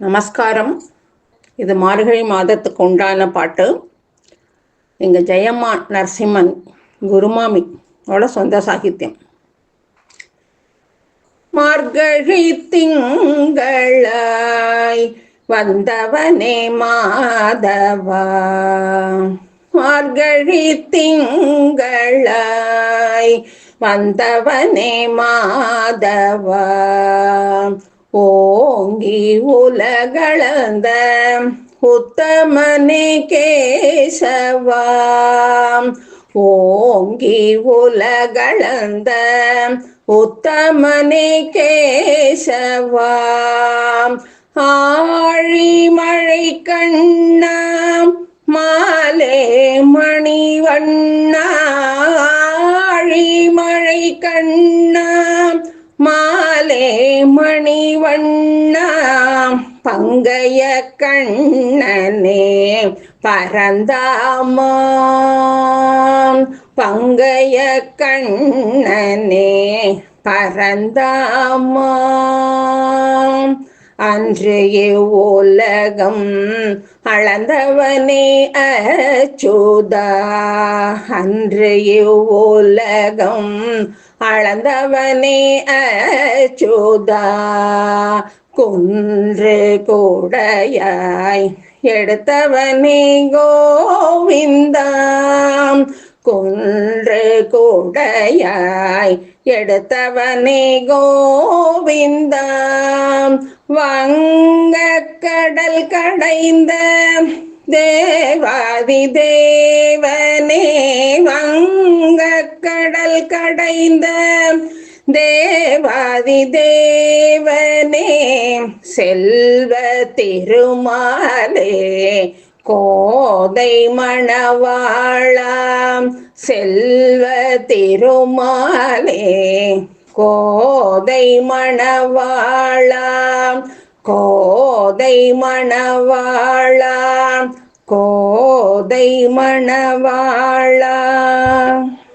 நமஸ்காரம். இது மார்கழி மாதத்துக்கு உண்டான பாட்டு. எங்கள் ஜெயம்மா நரசிம்மன் குருமாமி ஓட சொந்த சாகித்யம். மார்கழி திங்களாய் வந்தவனே மாதவா. மார்கழி திங்களாய் வந்தவனே மாதவா. ஓங்கி உலகளந்த உத்தமனே கேசவாம் ஓங்கி உலகளந்த உத்தமனே கேசவாம் ஆழி மழை கண்ணாம் மாலே மணிவண்ணா. ஆழி மழை கண்ணாம் மாலே மணிவண்ணா பங்கைய கண்ணனே பரந்தாமாம் பங்கைய கண்ணனே பரந்தாமாம் அன்று உலகம் அளந்தவனே அச்சுதா. அன்று உலகம் அளந்தவனே அச்சுதா. குன்று கூடையாய் எடுத்தவனே கோவிந்தாம் கொன்று கூடையாய் எடுத்தவனே கோவிந்தா. வங்க கடல் கடைந்த தேவாதி தேவனே வங்க கடல் கடைந்த தேவாதி தேவனே செல்வ திருமாலே கோதை மணவாழாம் செல்வ திருமாலே கோதை மணவாளாம் கோதை மணவாளாம் கோதை மணவாளாம்.